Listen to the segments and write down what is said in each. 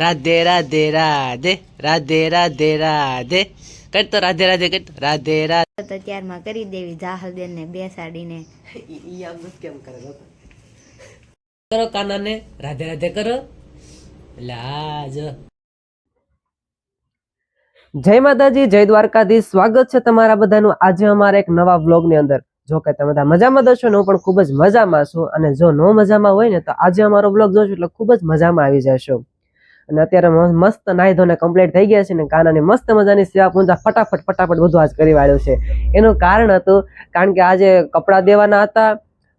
રાધે રાધે રાધે રાધે રાધે રાધે. કરતો રાધે રાધે કરતો રાધે રાધે. તો ત્યારમાં કરી દેવી જાહલબેન ને બેસાડીને કેમ કરે કરો કાનાને રાધે રાધે કરો. લાજ જય માતાજી જય દ્વારકાધી સ્વાગત છે તમારા બધાનું આજે અમારા એક નવા વ્લોગની અંદર. જો કે તમે બધા મજામાં દર્શો ને હું પણ ખૂબ જ મજામાં છું. અને જો નો મજામાં હોય ને તો આજે અમારો વ્લોગ જોશો એટલે ખૂબ જ મજામાં આવી જશો. અને અત્યારે મસ્ત નાહી ધોને કમ્પ્લીટ થઈ ગયા છે ને કાનાની મસ્ત મજાની સેવા પૂંજા ફટાફટ ફટાફટ બધું આજ કરી વાળ્યું છે. એનું કારણ હતું, કારણ કે આજે કપડાં દેવાના હતા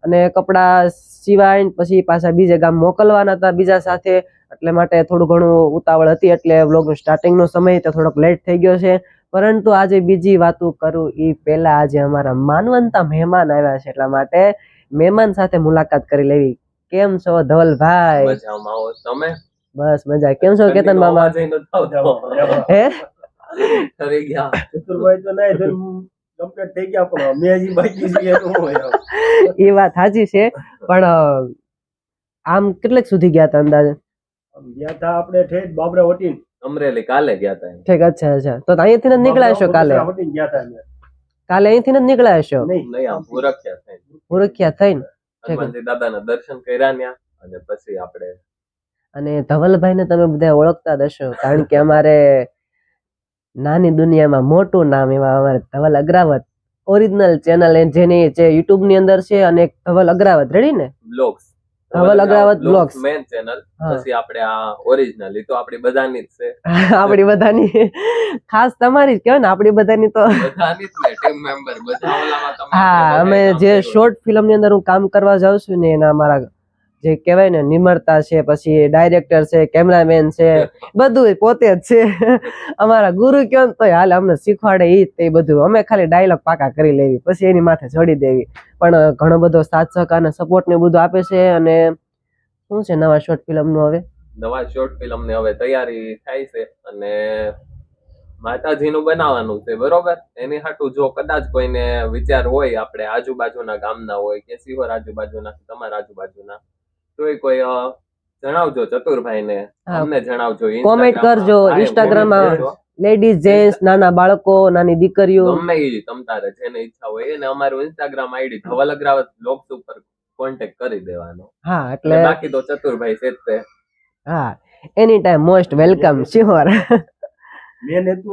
અને કપડાં સિવાય પછી પાછા બીજે ગામ મોકલવાના હતા બીજા સાથે. એટલે માટે થોડું ઘણું ઉતાવળ હતી, એટલે બ્લોગનો સ્ટાર્ટિંગનો સમય તો થોડોક લેટ થઈ ગયો છે. પરંતુ આજે બીજી વાતો કરું એ પહેલાં આજે અમારા માનવંતા મહેમાન આવ્યા છે, એટલા માટે મહેમાન સાથે મુલાકાત કરી લેવી. કેમ છો, ધવલભાઈ? તમે? બસ મજા. કેમ છો કેતન મામા? હે? ઠરી ગયા. ચતુરભાઈ તો નહીં કમ્પ્લીટ થઈ ગયા પણ અમે બાકી છે તો હું એ વાત સાચી છે પણ આમ કેટલેક સુધી ગયા હતા અંદાજે? ગયા તા આપણે ઠેઠ બાબરા વટીન. અમરેલી કાલે ગયા તા ઠીક અચ્છા અચ્છા. તો અહીંયાથી જ નીકળ્યા છો કાલે? બાબરા ગયા તા કાલે અહીંથી જ નીકળ્યા છો નહીં. નહીં આમ પુરખ્યા થઈને. મુરખિયા થઈને? દાદાના દર્શન કર્યા ન્યા અને પછી આપણે અને ધવલભાઈને તમે બધા ઓળખતા જ હશો કારણ કે અમારે નાની દુનિયામાં મોટું નામ એવા અમારે ધવલ અગ્રાવત ઓરિજિનલ ચેનલ જેની જે યુટ્યુબની અંદર છે અને ધવલ અગ્રાવત રેડી ને? Blogs Dhaval Agravat blogs main channel પછી આપણે આ ઓરિજિનલ તો આપણી બધાની જ છે. આપણી બધાની. ખાસ તમારી જ કહેવાય ને આપણી બધાની તો. બધાની જ ને ટીમ મેમ્બર બધા ઓલામાં તમે હા અમે જે શોર્ટ ફિલ્મની અંદર હું કામ કરવા જાઉં છું ને એના અમારા જે કહેવાય ને નિમરતા છે, પછી ડાયરેક્ટર છે કેમેરામેન છે, બધું પોતે જ છે. અમારા ગુરુ કયો તો હાલ અમને શીખવાડે એ તે બધું. અમે ખાલી ડાયલોગ પાકા કરી લેવી, પછી એની માથે છોડી દેવી. પણ ઘણો બધો સાથ સહકાર અને સપોર્ટ ને બધું આપે છે અને શું છે નવા શોર્ટ ફિલ્મનું હવે? નવા શોર્ટ ફિલ્મની હવે તૈયારી થાય છે અને માતાજીનું બનાવવાનું છે, બરોબર? એની હાટું જો કદાચ કોઈને વિચાર હોય, આપણે આજુબાજુના ગામના હોય કે સિહોર આજુબાજુના તમારા આજુબાજુના તોય કોઈ જણાવજો ચતુરભાઈ ને હા. અમને જણાવજો કોમેન્ટ કરજો, ઇન્સ્ટાગ્રામ એ માં. લેડીઝ જેન્ટ્સ નાના બાળકો નાની દીકરીઓ. ગમે ઈ તમ તારે જેને ઈચ્છા હોય એને અમારું Instagram ID Dhaval Agravat blogs ઉપર કોન્ટેક્ટ કરી દેવાનો. હા એટલે એટલે બાકી તો ચતુરભાઈ છે તે. હા any time most welcome sure man હેતુ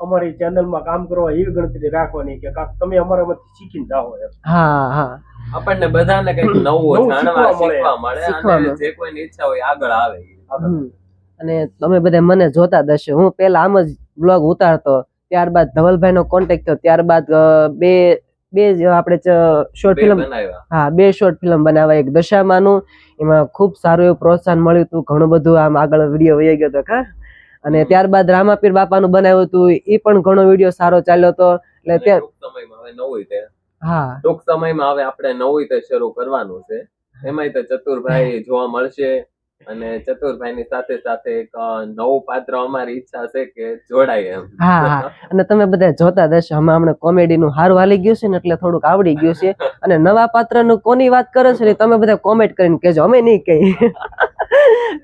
અમારી ચેનલમાં કામ કરવા એવી ગણતરી રાખવાની કે કાક તમે અમારામાંથી શીખીને જાઓ એમ. હા હા. આપણને બધાને કંઈક નવું જાણવા શીખવા મળે. અને જે કોઈની ઈચ્છા હોય આગળ આવે અને તમે બધા મને જોતા દશે. હું પેલા આમ જ બ્લોગ ઉતારતો ત્યારબાદ ધવલભાઈ નો કોન્ટેક્ટ થયો ત્યારબાદ બે બે જ આપણે શોર્ટ ફિલ્મ બનાવ્યા. હા બે શોર્ટ ફિલ્મ બનાવ્યા. એક દશામાનું. એમાં ખૂબ સારું એવું પ્રોત્સાહન મળ્યું હતું. ઘણું બધું આમ આગળ વીડિયો વહી ગયો હતો. કા અને ત્યારબાદ રામાપીર બાપાનું બનાવ્યું હતું એ પણ ઘણો વીડિયો સારો ચાલ્યો હતો. એટલે ત્યાં સમયમાં હવે નવું તે હા. ટૂંક સમયમાં હવે આપણે નવું તે શરૂ કરવાનું છે. એમાંય તો ચતુરભાઈ જોવા મળશે. અને ચતુરભાઈની સાથે સાથે એક નવું પાત્ર અમારી ઈચ્છા છે કે જોડાય એમ. હા. અને તમે બધા જોતા દેશો હમણાં હમણાં કોમેડી નું હારું હાલી ગયું છે ને એટલે થોડુંક આવડી ગયું છે. અને નવા પાત્રનું કોની વાત કરો છો ને તમે બધા કોમેન્ટ કરીને કહેજો. અમે નહીં કહી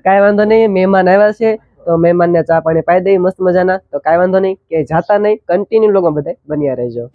કાંઈ વાંધો નહીં મહેમાન આવ્યા છે. તો મહેમાનને ચા પાણી પાઈ દઈ મસ્ત મજાના. તો કાંઈ વાંધો નહીં કે જાતા નહીં કન્ટિન્યુ લોકો બધા બન્યા રહેજો.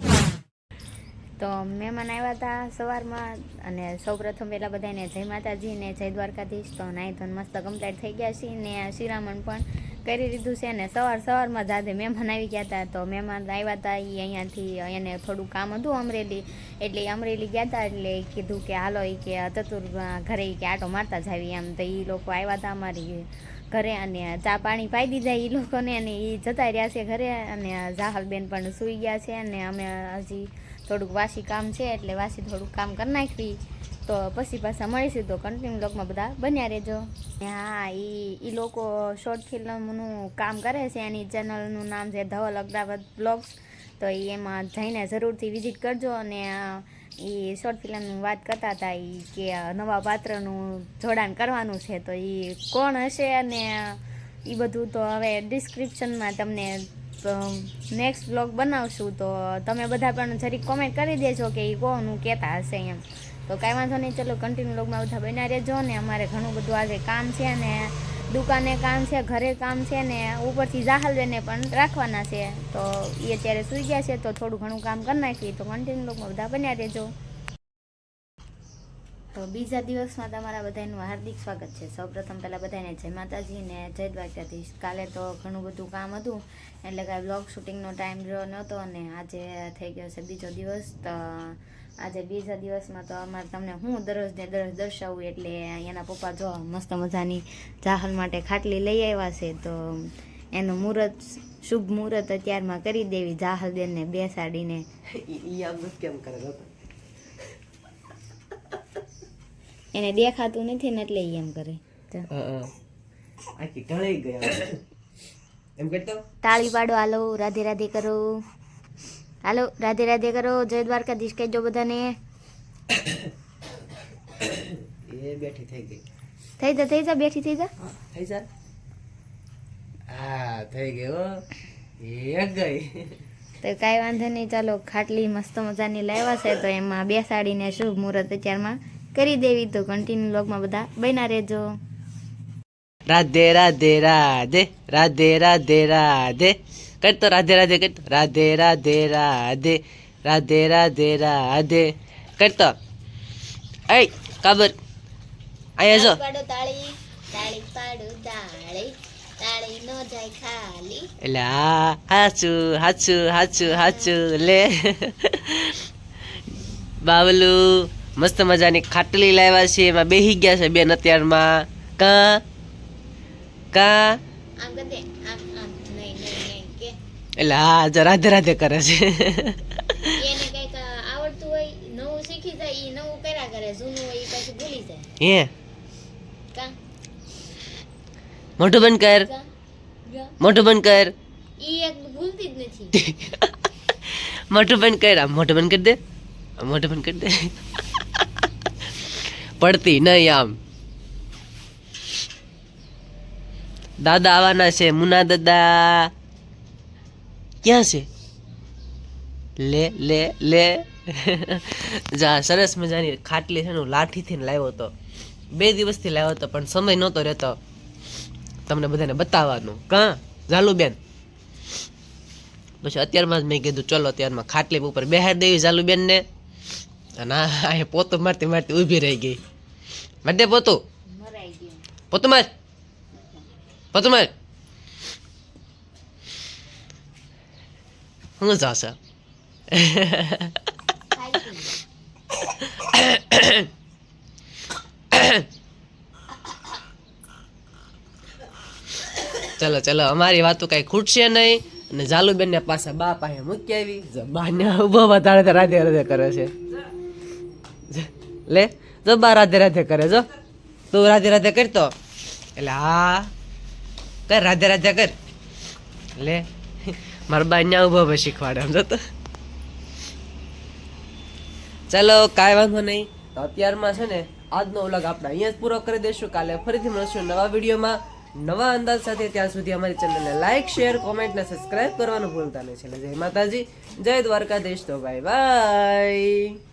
તો મહેમાન આવ્યા હતા સવારમાં અને સૌપ્રથમ પહેલાં બધાને જય માતાજી ને જય દ્વારકાધીશ. તો નાઈ ધોન મસ્ત કમ્પ્લીટ થઈ ગયા છે ને શિરામણ પણ કરી દીધું છે ને સવાર સવારમાં જાતે મહેમાન આવી ગયા હતા. તો મહેમાન આવ્યા હતા એ અહીંયાથી, એને થોડું કામ હતું અમરેલી, એટલે અમરેલી ગયા હતા એટલે કીધું કે હાલો એ કે ચતુર ઘરે કે આટો મારતા જ આવી એમ. તો એ લોકો આવ્યા હતા અમારી ઘરે અને ચા પાણી પાઈ દીધા એ લોકોને અને એ જતા રહ્યા છે ઘરે અને જાહલબેન પણ સૂઈ ગયા છે અને અમે હજી થોડુંક વાસી કામ છે એટલે વાસી થોડુંક કામ કરી નાખવી. તો પછી પાછા મળીશું તો કન્ટિન્યુ લોકમાં બધા બન્યા રહેજો. હા એ એ લોકો શોર્ટ ફિલ્મનું કામ કરે છે, એની ચેનલનું નામ છે ધવલ અગ્રાવત બ્લોગ્સ તો એમાં જઈને જરૂરથી વિઝિટ કરજો અને એ શોર્ટ ફિલ્મની વાત કરતા હતા એ કે નવા પાત્રનું જોડાણ કરવાનું છે, તો એ કોણ હશે અને એ બધું તો હવે ડિસ્ક્રિપ્શનમાં તમને નેક્સ્ટ બ્લોગ બનાવશું, તો તમે બધા પણ જરીક કોમેન્ટ કરી દેજો કે એ કોનું કહેતા હશે એમ. તો કાંઈ વાંધો નહીં, ચલો કન્ટિન્યુ બ્લોગમાં બધા બન્યા રહેજો ને અમારે ઘણું બધું આજે કામ છે અને દુકાને કામ છે, ઘરે કામ છે ને ઉપરથી જાહલબેનને પણ રાખવાના છે. તો એ અત્યારે સૂઈ ગયા છે, તો થોડું ઘણું કામ કરી નાખીએ તો કન્ટિન્યુ લોકો બધા બન્યા રહેજો. તો બીજા દિવસમાં તમારા બધાનું હાર્દિક સ્વાગત છે. સૌપ્રથમ પહેલાં બધાને જય માતાજી ને જય દ્વારકાધીશ. કાલે તો ઘણું બધું કામ હતું, એટલે કાંઈ બ્લોગ શૂટિંગનો ટાઈમ રહ્યો નહોતો અને આજે થઈ ગયો છે બીજો દિવસ, તો આજે બીજા દિવસમાં તો અમારે તમને હું દરરોજ ને દરરોજ દર્શાવું એટલે એના પપ્પા જો મસ્ત મજાની જાહલ માટે ખાટલી લઈ આવ્યા છે તો એનું મુહૂર્ત શુભ મુહૂર્ત અત્યારમાં કરી દેવી જાહલ બેનને બેસાડીને કેમ કરે એને દેખાતું નથી ને એટલે એમ કરે. આખી ગયા એમ કરતો? તાળી પાડો હાલો રાધે રાધે કરો. હાલો રાધે રાધે કરો જય દ્વારકાધીશ કહેજો બધાને. એ બેઠી થઈ ગઈ. થઈ જા થઈ જા બેઠી થઈ જા. થઈ જા. હા થઈ ગયો એ ગઈ. તો કાંઈ વાંધો નહીં ચાલો ખાટલી મસ્ત મજાની લાવ્યા છે તો એમાં બેસાડીને શુભ મુહૂર્ત અત્યારમાં કરી દેવી. તો કન્ટિન્યુ લોગમાં બધા બન્યા રહેજો. રાધે રાધે રાધે રાધે રાધે રાધે. કરતો રાધે રાધે કરતો રાધે રાધે રાધે રાધે રાધે રાધે. કરતો એ કાબર અહીંયા જો. એટલે હા હાચું હાચું હાચું હાચું લે. બાવલું મસ્ત મજાની ખાટલી લાવ્યા છે એમાં બેહી ગયા છે બેન અત્યારમાં. કા? કા? આમ કદે આમ આમ નહીં નહીં નહીં કે એટલે હા જો રાધે રાધે કરે છે. એને કંઈક આવડતું હોય નવું શીખી જાય ઈ નવું કર્યા કરે જૂનું હોય ઈ પછી ભૂલી જાય. હે? કા? મોઢું બંધ કર. મોટું બંધ કર. ઈ એક ભૂલતી જ નથી. મોઢું બંધ કર. આમ મોટું બંધ કરી દે. આમ મોઢું બંધ કરી દે. પડતી નહીં આમ. દાદા આવવાના છે મુના દાદા. ક્યાં છે? લે લે લે. જા સરસ મજાની ખાટલી છે ને હું લાઠીથી લાવ્યો હતો. બે દિવસથી લાવ્યો હતો પણ સમય નહોતો રહેતો. તમને બધાને બતાવવાનું. કાં? ઝાલુબેન પછી અત્યારમાં જ મેં કીધું ચલો અત્યારમાં ખાટલી ઉપર બેહાર દેવી ઝાલુબેન ને અને આ પોતું મારતી મારતી ઊભી રહી ગઈ. માટે પોતું? પોતું માર. માર હું જાશે ચલો ચલો, અમારી વાતો કઈ ખૂટશે નહીં. અને જાલુબેન ને પાછા બા પાસે મૂકી આવી. જો ને ઊભો વધારે તો રાધે રાધે કરે છે. લે, જો બા રાધે રાધે કરે, જો. તું રાધે રાધે કરતો. એટલે હા કર રાધે રાધે કર. લે મારા બા અહીંયા ઊભો ભાઈ શીખવાડે આમ જો તો. ચલો કાંઈ વાંધો નહીં. તો અત્યારમાં છે ને આજનો વ્લોગ આપણે અહીંયા જ પૂરો કરી દઈશું. કાલે ફરીથી મળશું નવા વિડીયોમાં. નવા અંદાજ સાથે ત્યાં સુધી અમારી ચેનલને લાઇક શેર કોમેન્ટ ને સબસ્ક્રાઇબ કરવાનું ભૂલતા નહીં. છે જય માતાજી જય દ્વારકાધીશ. તો બાય બાય